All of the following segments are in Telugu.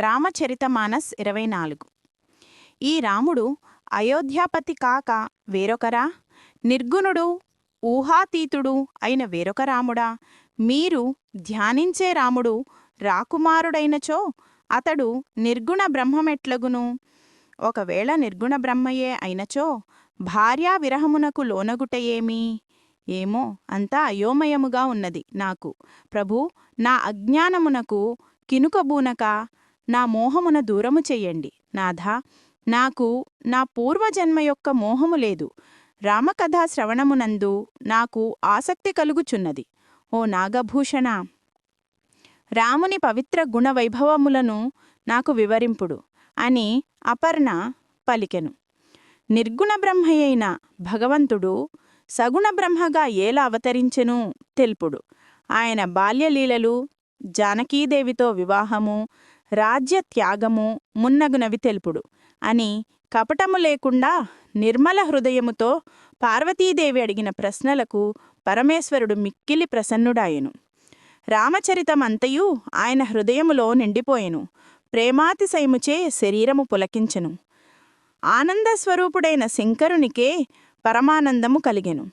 రామచరితమానస్ ఇరవై నాలుగు. ఈ రాముడు అయోధ్యాపతి కాక వేరొకరా? నిర్గుణుడు ఊహాతీతుడు అయిన వేరొక రాముడా? మీరు ధ్యానించే రాముడు రాకుమారుడైనచో? అతడు నిర్గుణ బ్రహ్మమెట్లగును. ఒకవేళ నిర్గుణ బ్రహ్మయే అయినచో? భార్యా విరహమునకు లోనగుటయేమి? ఏమో అంతా అయోమయముగా ఉన్నది నాకు. ప్రభు నా అజ్ఞానమునకు కినుకబూనక నా మోహమున దూరము చెయ్యండి నాథా నాకు నా పూర్వజన్మ యొక్క మోహము లేదు. రామకథా శ్రవణమునందు నాకు ఆసక్తి కలుగుచున్నది. ఓ నాగభూషణ రాముని పవిత్ర గుణ వైభవములను నాకు వివరింపుడు అని అపర్ణ పలికెను. నిర్గుణ బ్రహ్మయైన భగవంతుడు సగుణ బ్రహ్మగా ఏలా అవతరించెను తెలుపుడు. ఆయన బాల్యలీలలు జానకీదేవితో వివాహము రాజ్య త్యాగము మున్నగునవి తెలుపుడు. అని కపటము లేకుండా నిర్మల హృదయముతో పార్వతీదేవి అడిగిన ప్రశ్నలకు పరమేశ్వరుడు మిక్కిలి ప్రసన్నుడాయెను. రామచరితమంతయు ఆయన హృదయములో నిండిపోయెను. ప్రేమాతిశయముచే శరీరము పులకించెను. ఆనందస్వరూపుడైన శంకరునికే పరమానందము కలిగెను.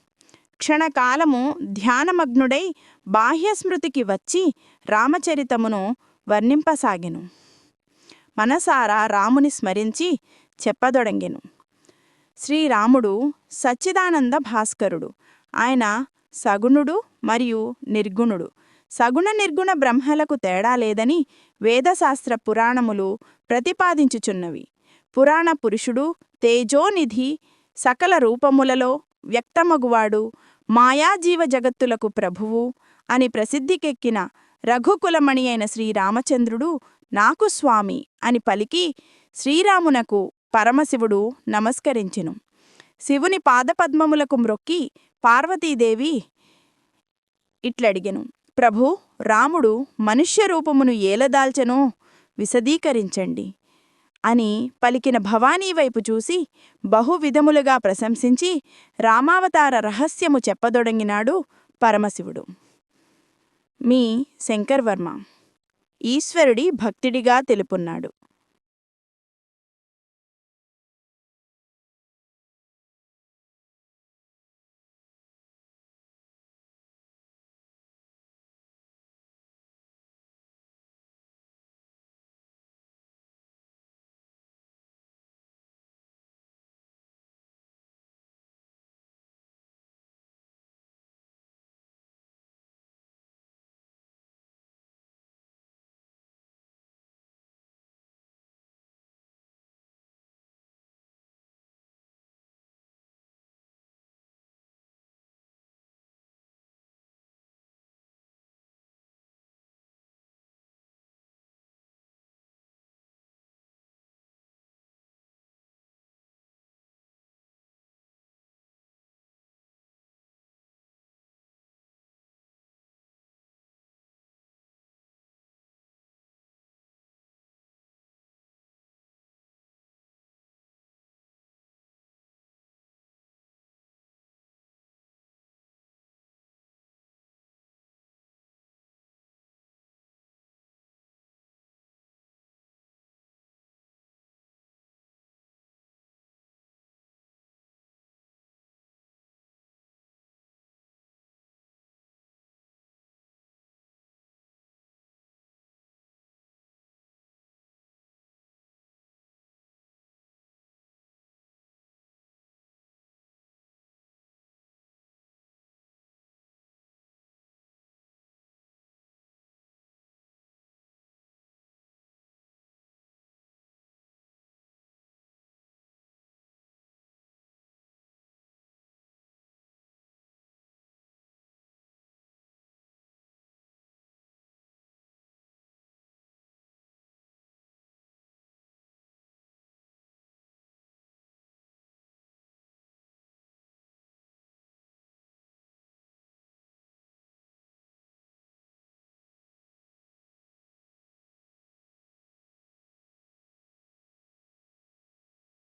క్షణకాలము ధ్యానమగ్నుడై బాహ్యస్మృతికి వచ్చి రామచరితమును వర్ణింపసాగెను. మనసారా రాముని స్మరించి చెప్పదొడంగెను. శ్రీరాముడు సచ్చిదానంద భాస్కరుడు. ఆయన సగుణుడు మరియు నిర్గుణుడు. సగుణ నిర్గుణ బ్రహ్మలకు తేడా లేదని వేదశాస్త్ర పురాణములు ప్రతిపాదించుచున్నవి. పురాణ పురుషుడు తేజోనిధి సకల రూపములలో వ్యక్తమగువాడు మాయాజీవ జగత్తులకు ప్రభువు అని ప్రసిద్ధికెక్కిన రఘుకులమణి అయిన శ్రీరామచంద్రుడు నాకు స్వామి అని పలికి శ్రీరామునకు పరమశివుడు నమస్కరించెను. శివుని పాదపద్మములకు మ్రొక్కి పార్వతీదేవి ఇట్లడిగెను ప్రభు రాముడు మనుష్య రూపమును ఏలదాల్చెనో విశదీకరించండి అని పలికిన భవానీ వైపు చూసి బహువిధములుగా ప్రశంసించి రామావతార రహస్యము చెప్పదొడంగినాడు పరమశివుడు. మీ శంకర్వర్మ ఈశ్వరుడి భక్తుడిగా తెలుపున్నాడు.